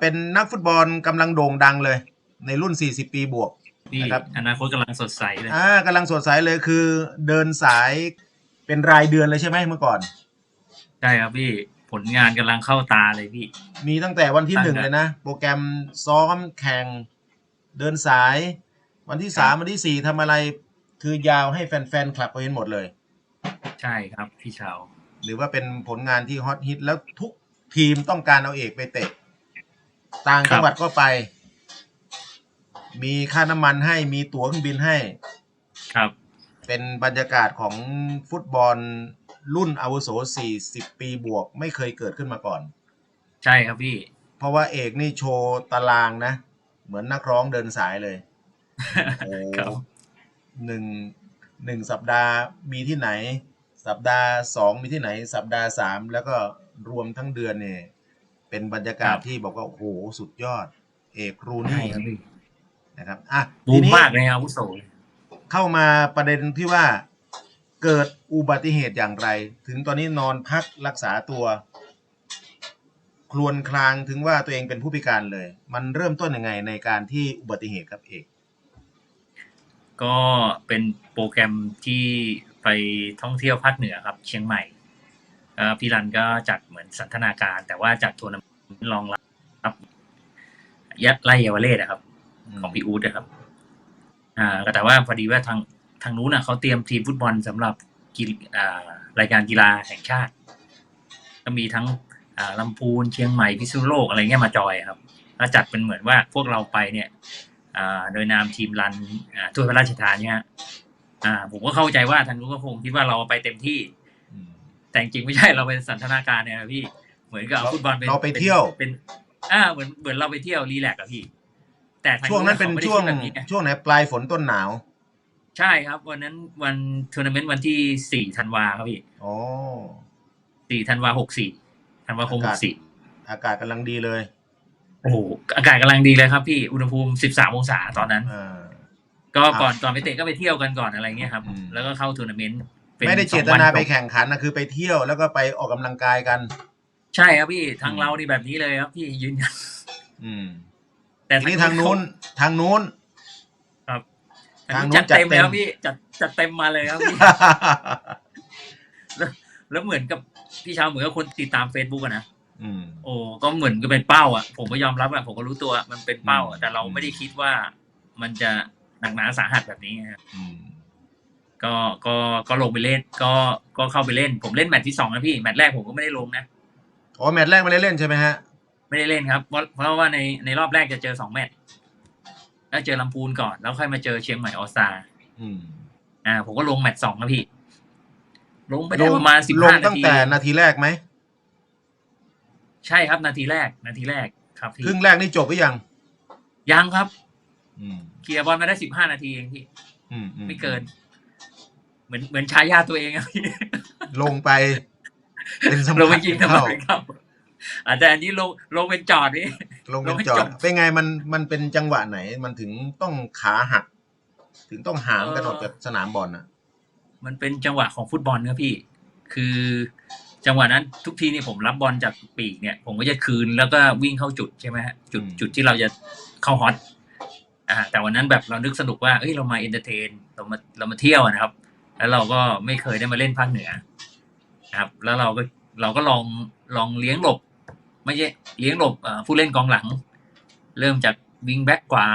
เป็นนักฟุตบอลกำลังโด่งดังเลย ในรุ่น 40 ปีบวกที่นะครับอนาคตกำลังสดใสเลยอ่ากำลังสดใสเลยคือเดินสายเป็นรายเดือนเลยใช่ไหมเมื่อก่อน ใช่ครับพี่ผลงานกำลังเข้าตาเลยพี่ มีตั้งแต่วันที่ตั้งหนึ่งแต่เลยนะ โปรแกรมซ้อมแข่งเดินสาย วันที่สามวันที่สี่ทำอะไรคือยาวให้แฟนๆคลับเขาเห็นหมดเลย ใช่ครับพี่ชาว หรือว่าเป็นผลงานที่ฮอตฮิตแล้วทุกทีมต้องการเอาเอกไปเตะ ต่างจังหวัดก็ไป มีค่าน้ำมันให้มีตั๋วเครื่องบินให้ ครับ เป็นบรรยากาศของฟุตบอลรุ่นอาวุโส 40 ปีบวกไม่เคยเกิดขึ้นมาก่อน ใช่ครับพี่ เพราะว่าเอกนี่โชว์ตารางนะ เหมือนนักร้องเดินสายเลยโอ้ครับหนึ่งหนึ่งสัปดาห์มีที่ไหน สัปดาห์สองมีที่ไหน สัปดาห์สามแล้วก็รวมทั้งเดือนเนี่ย เป็นบรรยากาศครับที่บอกว่าโอ้โหสุดยอด เอกรูใช่นี่ครับพี่นะครับอะบูทีมนี้มากเลยอาวุโสเข้ามาประเด็นที่ว่าเกิดอุบัติเหตุอย่างไร ถึงตอนนี้นอนพักรักษาตัวครวนคลางถึงว่าตัวเองเป็นผู้พิการเลย มันเริ่มต้นยังไงในการที่อุบัติเหตุครับเอกก็เป็นโปรแกรมที่ไปท่องเที่ยวภาคเหนือครับ เชียงใหม่ เอ่อพี่รันก็จัดเหมือนสันทนาการ แต่ว่าจัดทัวร์นาเมนต์รองรับ ยัดไล่เยาวเลศนะครับ ของพี่อู๊ดนะครับ อ่าแต่ว่าพอดีว่าทางทางนู้นน่ะเขาเตรียมทีมฟุตบอลสำหรับกีฬอ่ารายการกีฬาแห่งชาติ ก็มีทั้งอ่าลำพูนเชียงใหม่พิษณุโลกอะไรเงี้ยมาจอยครับแล้วจัดเป็นเหมือนว่าพวกเราไปเนี่ยอ่าโดยนามทีมรันอ่าถ้วยพระราชทานเนี่ยฮะอ่าผมก็เข้าใจว่าทางนู้นก็คงคิดว่าเราไปเต็มที่อืม แต่จริงๆไม่ใช่เราเป็นสันทนาการเนี่ยนะพี่ เหมือนกับเอาเราฟุตบอลเป็นเราไปเที่ยวเป็นเป็น อ่าเหมือนเหมือนเราไปเที่ยวรีแลกซ์อะพี่ แต่ทาช่วงนั้นเป็นขาไม่ได้ช่วงคิดแบบนี้ไงช่วงไหนปลายฝนต้นหนาว ใช่ครับ วันนั้นวันทัวร์นาเมนต์วันที่สี่ธันวาครับพี่อ๋อสี่ธันวาหกสี่ธันวาคมหอากาศกสี่อากาศกำลังดีเลย โอ้โหอากาศกำลังดีเลยครับพี่อุณหภูมิสิบสามองศาตอนนั้นอ่าก็ครับก่อนก่อนไปเตะก็ไปเที่ยวกันก่อนอะไรเงี้ยครับอืมแล้วก็เข้าทัวร์นาเมนต์ ป็นไม่ได้เจตสองวันาไปจบแข่งขันนะคือไปเที่ยวแล้วก็ไปออกกำลังกายกัน ใช่ครับพี่ทางอืมเรานี่แบบนี้เลยครับพี่ยืนยันอืมแต่ทีนี้ทางนู้นทางนู้นครับทาทางงนู้นู้นนจัดเต็มจัดเต็ม แล้วพี่จัดจัดเต็มมาเลยครับพี่ แล้วเหมือนกับพี่ชาวเหมือนกับคนติดตามเฟซบุ๊กอะนะอืม โอ้ก็เหมือนก็เป็นเป้าอะผมก็ยอมรับอะผมก็รู้ตัวมันเป็นเป้าอือะมแต่เราไม่ได้คิดว่ามันจะหนักหนาสาหัสแบบนี้ครับอืม ก็ก็ก็ลงไปเล่น ก็ก็เข้าไปเล่น ผมเล่นแมตช์ที่สองนะพี่แมตช์แรกผมก็ไม่ได้ลงนะอ๋อแมตช์แรกไม่ได้เล่นใช่ไหมฮะไม่ได้เล่นครับเพราะเพราะว่าในในรอบแรกจะเจอสองแมตช์แล้วเจอลำพูนก่อน แล้วค่อยมาเจอเชียงใหม่ออสตาอืมอ่า ผมก็ลงแมตช์สองนะพี่ ลงไปลได้งประมาณสิบลงห้านาตั้งทีแต่นาทีแรกไหมใช่ครับนาทีแรก นาทีแรกครับพี่ครึ่งแรกนี่จบหรือยัง ยังครับอืมเคลียร์บอลมาได้สิบห้านาทีเองพี่อืมอืไม่เกิน เหมือนเหมือนชายาตัวเองอะพี่ลงไป เป็นสำลงคัไปญยิงทำไมเข้าครับอาจจะแต่อันนี้ลงลงเป็นจอดนี่ลงเป็นลงให้จอจดบเป็นไงมันมันเป็นจังหวะไหน มันถึงต้องขาหัก ถึงต้องหามกันออกจากสนามบอลน่ะ มันเป็นจังหวะของฟุตบอลครับพี่ คือ จังหวะนั้นทุกทีนี่ผมรับบอลจากปีกเนี่ย ผมก็จะคืนแล้วก็วิ่งเข้าจุดใช่ไหมฮะจุดอืมจุดที่เราจะเข้าฮอตอ่าแต่วันนั้นแบบเรานึกสนุกว่าเอ้ยเรามาเอนเตอร์เทน เรามาเรามาเที่ยวอะนะครับ แล้วเราก็ไม่เคยได้มาเล่นภาคเหนือนะครับ แล้วเราก็เราก็ลองลองเลี้ยงหลบ ไม่ใช่เลี้ยงหลบผู้เล่นกองหลัง เริ่มจากวิงแบ็กขวา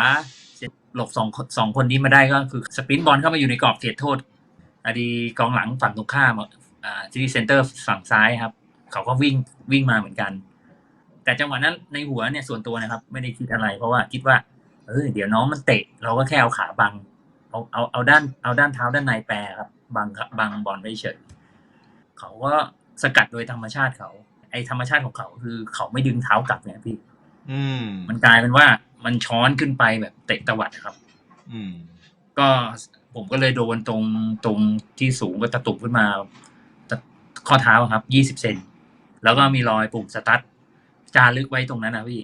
หลบสองคนสองคนนี้มาได้ก็คือสปินบอลเข้ามาอยู่ในกรอบเขตโทษอดีกองหลังฝั่งตรงข้ามอ่าที่เซนเตอร์ฝั่งซ้ายครับ เขาก็วิ่งวิ่งมาเหมือนกัน แต่จังหวะนั้นในหัวเนี่ยส่วนตัวนะครับ ไม่ได้คิดอะไร เพราะว่าคิดว่าเออเดี๋ยวน้องมันเตะ เราก็แค่เอาขาบัง เอาเอาเอาด้านเอาด้านเท้าด้านในแปรครับบังบังบอลไว้เฉยเขาก็สกัดโดยธรรมชาติเขา ไอธรรมชาติของเขาคือเขาไม่ดึงเท้ากลับเนี่ยพี่ อืม มันกลายเป็นว่ามันช้อนขึ้นไปแบบเตะตวัดครับ อืม ก็ผมก็เลยโดนตรงตรงที่สูงก็ตะตุ่มขึ้นมาตะข้อเท้าครับยี่สิบเซนแล้วก็มีรอยปุ่มสตาร์ทจารึกไว้ตรงนั้นนะพี่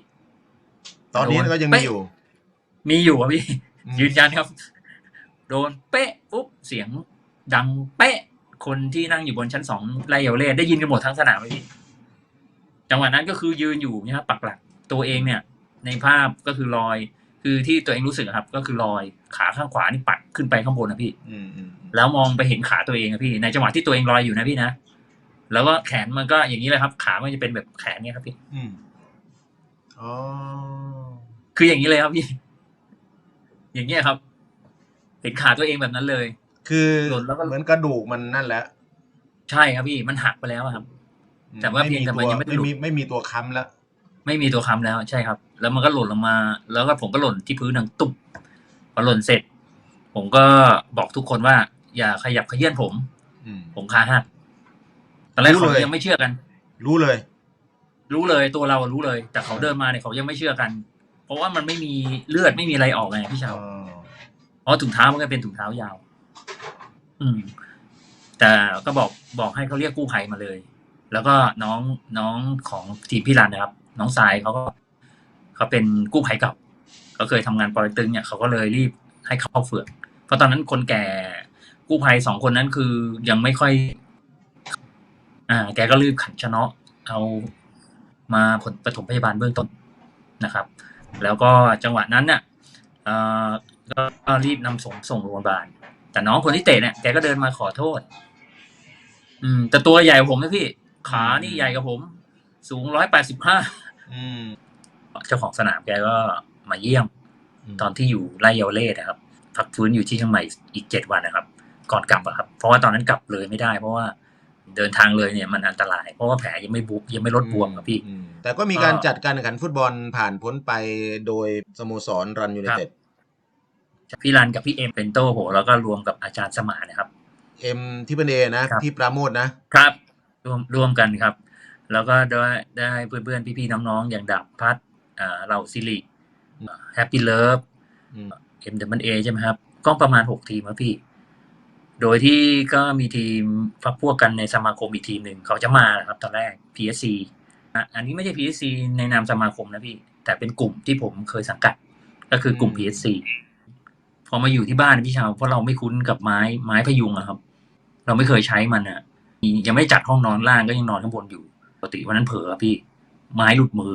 ตอนนี้โดนก็ยังมีเป๊ะอยู่ มีอยู่ครับพี่อืมยืนยันครับ โดนเป๊ะปุ๊บเสียงดังเป๊ะคนที่นั่งอยู่บนชั้นสองไลเยาเล่ได้ยินกันหมดทั้งสนามเลยพี่จังหวะนั้นก็คือยืนอยู่เนี่ยครับปักหลักตัวเองเนี่ย ในภาพก็คือลอย คือที่ตัวเองรู้สึกอะครับ ก็คือลอยขาข้างขวานี่ปัดขึ้นไปข้างบนนะพี่อืมอืมแล้วมองไปเห็นขาตัวเองอะพี่ ในจังหวะที่ตัวเองลอยอยู่นะพี่นะแล้วก็แขนมันก็อย่างนี้เลยครับ ขามันจะเป็นแบบแขนเนี่ยครับพี่อืมอ๋อคืออย่างนี้เลยครับพี่ อย่างเงี้ยครับ เห็นขาตัวเองแบบนั้นเลย คือหล่นแล้วก็ เหมือนกระดูกมันนั่นแหละใช่ครับพี่มันหักไปแล้วอะครับ แต่ว่าเพียงแต่มันยังไม่ไม่หลุด มีไม่มีตัวค้ำแล้ว ไม่มีตัวค้ำแล้วใช่ครับ แล้วมันก็หล่นลงมา แล้วก็ผมก็หล่นที่พื้นดังตุ๊บพอหล่นเสร็จ ผมก็บอกทุกคนว่า อย่าขยับเขยื่อนผม อืม ผมขาหักตอนแรกรู้เขาเลย ยังไม่เชื่อกัน รู้เลย รู้เลยตัวเราอะรู้เลย แต่เขาเดินมาเนี่ยเขายังไม่เชื่อกัน เพราะว่ามันไม่มีเลือดไม่มีอะไรออกไงพี่เชาว อ๋อ เพราะถุงเท้ามันก็เป็นถุงเท้ายาว อืม แต่ก็บอกบอกให้เขาเรียกกู้ภัยมาเลย แล้วก็น้องน้องของทีมพี่รันนะครับ น้องทรายเขาก็เขาเป็นกู้ภัยเก่าเขาเคยทำงานปอยตึงเนี่ยเขาก็เลยรีบให้เขาเข้าเฝือกเพราะตอนนั้นคนแก่กู้ภัยสองคนนั้นคือยังไม่ค่อย อ่า แกก็รีบขันชนะเอามาผลปฐมพยาบาลเบื้องต้นนะครับ แล้วก็จังหวะนั้นเนี่ยเอ่อ ก็ก็รีบนำส่งส่งโรงพยาบาล แต่น้องคนที่เตะเนี่ยแกก็เดินมาขอโทษ อืม แต่ตัวใหญ่กว่าผมนะพี่ ขานี่ใหญ่กว่าผม สูงร้อยแปดสิบห้าอืมเจ้าของสนามแกก็มาเยี่ยม ตอนที่อยู่ไร่เยาวเล่นะครับพักฟื้นอยู่ที่เชียงใหม่อีกเจ็ดวันนะครับ ก่อนกลับอะครับ เพราะว่าตอนนั้นกลับเลยไม่ได้ เพราะว่าเดินทางเลยเนี่ยมันอันตราย เพราะว่าแผลยังไม่บุยังไม่ลดบวมครับพี่อืมแต่ก็มีการจัดการแข่งขันฟุตบอลผ่านพ้นไปโดยสโมสรรันยูไนเต็ด พี่รันกับพี่เอ็มเป็นโต้โห แล้วก็รวมกับอาจารย์สมานนะครับ เอ็มที่เป็นเอนะครับพี่ปราโมทนะครับร่วมร่วมกันครับ แล้วก็ได้ได้เพื่อนๆ พี่ๆ น้องๆ อย่างดับพัดอ่าเราซิลิแฮปปี้เลิฟอืมเอ็มเดมันเอใช่ไหมครับ ก็ประมาณหกทีมครับพี่ โดยที่ก็มีทีมพักพวกกันในสมาคมอีกทีมหนึ่งเขาจะมานะครับตอนแรก PSC อะอันนี้ไม่ใช่ PSC ในนามสมาคมนะพี่ แต่เป็นกลุ่มที่ผมเคยสังกัด ก็คือกลุ่มอืม PSC พอมาอยู่ที่บ้านพี่ชาวเพราะเราไม่คุ้นกับไม้ไม้พยุงอะครับ เราไม่เคยใช้มันอะยังไม่จัดห้องนอนล่างก็ยังนอนข้างบนอยู่ปกติวันนั้นเผลอพี่ ไม้หลุดมือ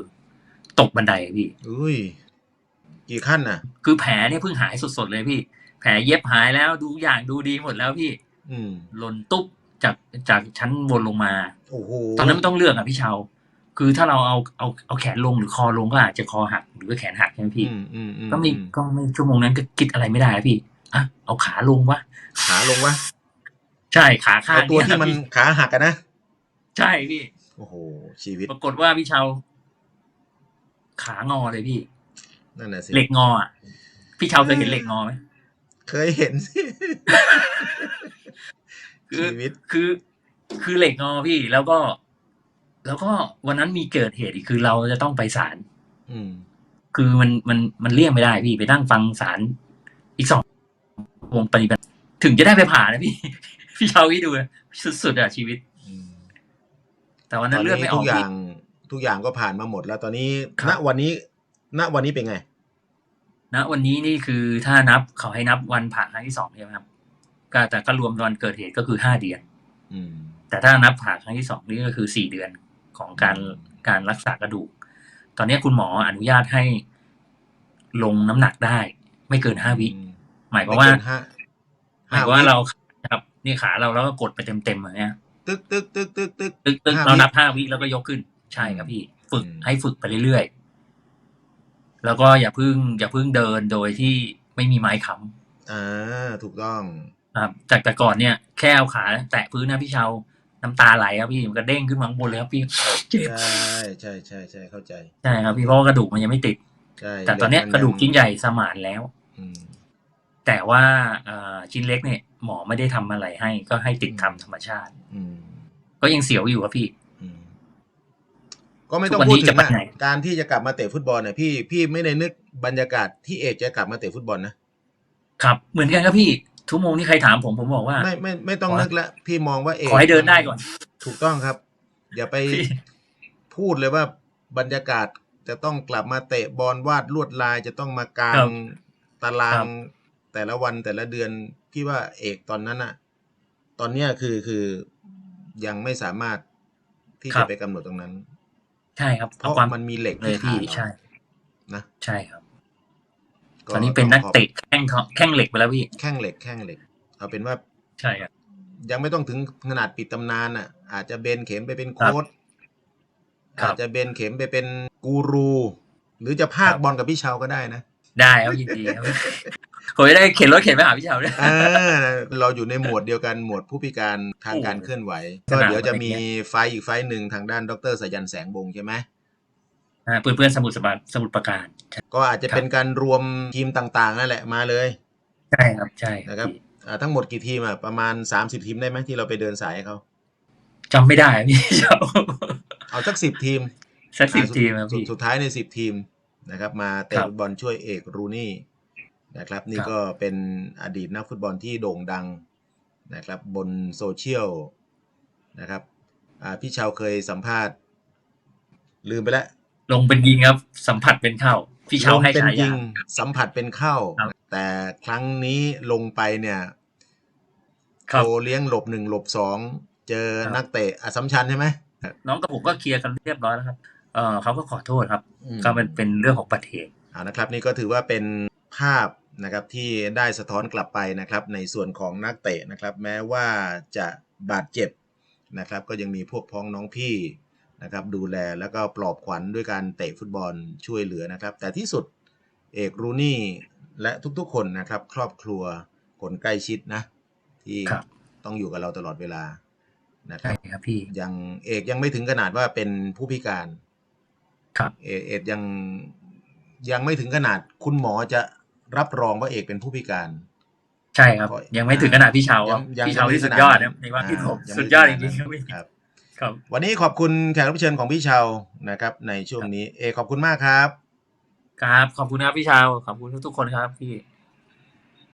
ตกบันไดอะพี่อุ้ยกี่ขั้นน่ะ คือแผลเนี่ยเพิ่งหายสดๆเลยพี่ แผลเย็บหายแล้วดูอย่างดูดีหมดแล้วพี่ อืมหล่นตุ๊บจากจากชั้นบนลงมา โอ้โหตอนนั้นไม่ต้องเลือกอะพี่ชาว คือถ้าเราเอาเอาเอาแขนลงหรือคอลงก็อาจจะคอหักหรือว่าแขนหักใช่ไหมพี่อืมอืมอืมก็มีอืมก็ไม่ชั่วโมงนั้นก็คิดอะไรไม่ได้อะพี่อะเอาขาลงวะขาลงวะใช่ขาข้างเอาตัวเยที่มันพี่ขาหักกันนะใช่พี่โอ้โหชีวิต ปรากฏว่าพี่ชาวขางอเลยพี่นั่นน่ะสิเหล็กงออะพี่ชาวเคยเห็นเหล็กงอไหมเคยเห็นสิคือชีวิตคือ คือเหล็กงอพี่แล้วก็ แล้วก็วันนั้นมีเกิดเหตุอีกคือเราจะต้องไปศาลอืมคือมันมันมันเลี่ยงไม่ได้พี่ไปนั่งฟังศาลอีกสองวงปฏิบัติ ถึงจะได้ไปผ่านะพี่ พี่ชาววิดูนะสุดๆอะชีวิตอืมแต่วันตนั้อนนเลือดนี้ไม่อทุอกกอย่าพี่งทุกอย่างก็ผ่านมาหมดแล้วตอนนี้ครับณวันนี้ณวันนี้เป็นไงนะวันนี้นี่คือถ้านับเขาให้นับวันผ่าครั้งที่สองใช่ไหมครับก็แต่ก็รวมวันเกิดเหตุก็คือห้าเดือนอืมแต่ถ้านับผ่าครั้งที่สองนี่ก็คือสี่เดือน ของการการรักษากระดูก ตอนนี้คุณหมออนุญาตให้ลงน้ำหนักได้ ไม่เกินห้าวิอืมหมายความว่าไเกินห้าหมายความว่าเราครับ นี่ขาเราแล้วก็กดไปเต็มๆอย่างเงี้ยตึกตึกตึกตึกตึกตึกตึกห้าวิเรานับห้าวิแล้วก็ยกขึ้น ใช่ครับพี่ ฝึกอืมให้ฝึกไปเรื่อยๆ แล้วก็อย่าเพึ่งอย่าเพึ่งเดินโดยที่ไม่มีไม้ค้ำอ่าถูกต้องครับจากแต่ก่อนเนี่ย แค่เอาขาแตะพื้นนะพี่เชา น้ำตาไหลครับพี่มันก็เด้งขึ้นมาข้างบนเลยครับพี่เจ็บใช่ใช่ใช่ใช่เข้าใจใช่ครับพี่เพราะว่ากระดูกมันยังไม่ติดใช่แต่ตอนเนี้ยเหกระดูกชิ้นใหญ่สมานแล้วอืมแต่ว่าเอ่อชิ้นเล็กเนี่ย หมอไม่ได้ทำอะไรให้ ก็ให้ติดทำธรรมชาติอืมก็ยังเสียวอยู่ครับพี่อืมก็ไม่ต้องทุกวันพูดนี้ถึจะงไปอะไหนการที่จะกลับมาเตะฟุตบอลเนี่ยพี่พี่ไม่ได้นึกบรรยากาศที่เอกจะกลับมาเตะฟุตบอลนะครับ เหมือนกันครับพี่ ทุกโมงที่ใครถามผมผมบอกว่า ไม่ไม่ไม่ต้องขอนึกละพี่มองว่าเอกขอให้เดินได้ก่อน ถูกต้องครับ อย่าไปพี่พูดเลยว่าบรรยากาศจะต้องกลับมาเตะบอลวาดลวดลายจะต้องมากาครังบตาราครังบแต่ละวันแต่ละเดือนพี่ว่าเอกตอนนั้นอะตอนเนี้ยคือคือยังไม่สามารถที่ครัจะบไปกำหนดตรงนั้น ใช่ครับเพเอาราะความมันมีเหล็กเลยที่พี่ขาเราใช่ นะใช่ครับ ตอนนี้เป็นนักเตะแข้งทองแข้งเหล็กไปแล้วพี่แข้งเหล็กแข้งเหล็ก เอาเป็นว่าใช่ครับยังไม่ต้องถึงขนาดปิดตำนานอะ อาจจะเบนเข็มไปเป็นครับโค้ชครับอาจจะเบนเข็มไปเป็นกูรู หรือจะพากครับบอลกับพี่เชาก็ได้นะ ได้ครับยินดีครับผมจะได้เข็นรถเข็นไปหาพี่เฉาด้วยเออเราอยู่ในหมวดเดียวกันหมวดผู้พิการทางการเคลื่อนไหวสก็นามเดี๋ยวจะอะไรมีเงี้ยไฟล์อีกไฟล์หนึ่งทางด้านดรสายันแสงบงใช่ไหมอ่า เพื่อนเพื่อนๆสมุทรสาครสมุทรปราการใช่ก็อาจจะครับเป็นการรวมทีมต่างๆนั่นแหละมาเลย ใช่ครับใช่นะครับพี่อ่าทั้งหมดกี่ทีมอะประมาณ30ทีมได้ไหมที่เราไปเดินสายให้เขาจำไม่ได้พี่เฉาเอาสักสิบทีมสักสิบอ่าทีมครับสุดพี่สุดท้ายในสิบทีมนะครับ มาเตะครับฟุตบอลช่วยเอกรูนี่นะครับ นี่ครับก็เป็นอดีตนักฟุตบอลที่โด่งดังนะครับ บนโซเชียลนะครับอ่าพี่ชาวเคยสัมภาษณ์ ลืมไปแล้ว ลงเป็นยิงครับ สัมผัสเป็นเข้า พี่เฉาให้ลงเป็นฉายายิงสัมผัสเป็นเข้าครับแต่ครั้งนี้ลงไปเนี่ยครับโชว์เลี้ยงหลบหนึ่งหลบสองเจอครับนักเตะอสสัมชัญใช่ไหมน้องกับผมก็เคลียร์กันเรียบร้อยแล้วครับเออเขาก็ขอโทษครับอืมก็เป็นเป็นเรื่องของประเทศอ่านะครับ นี่ก็ถือว่าเป็นภาพนะครับที่ได้สะท้อนกลับไปนะครับ ในส่วนของนักเตะนะครับ แม้ว่าจะบาดเจ็บนะครับ ก็ยังมีพวกพ้องน้องพี่ นะครับดูแลแล้วก็ปลอบขวัญด้วยการเตะฟุตบอลช่วยเหลือนะครับ แต่ที่สุดเอกรูนี่และทุกๆคนนะครับ ครอบครัวคนใกล้ชิดนะ ที่ครับต้องอยู่กับเราตลอดเวลานะคใช่รับครับพี่ยังเอกยังไม่ถึงขนาดว่าเป็นผู้พิการ ครับ เอกเอกยังยังไม่ถึงขนาดคุณหมอจะรับรองว่าเอกเป็นผู้พิการ ใช่ครับก็ยังไม่ถึงขนาดพี่เฉาครับยังพี่เฉาไม่ที่ขสุดนายอดนั้นะในว่าพี่ผมอ่าสุดยอดจไม่ริงๆขครับนาพี่ ครับครับวันนี้ขอบคุณแขกรับเชิญของพี่เชานะครับ ในช่วงนี้เอกขอบคุณมากครับ ครับ ขอบคุณครับพี่เฉาขอบคุณทุกๆคนครับพี่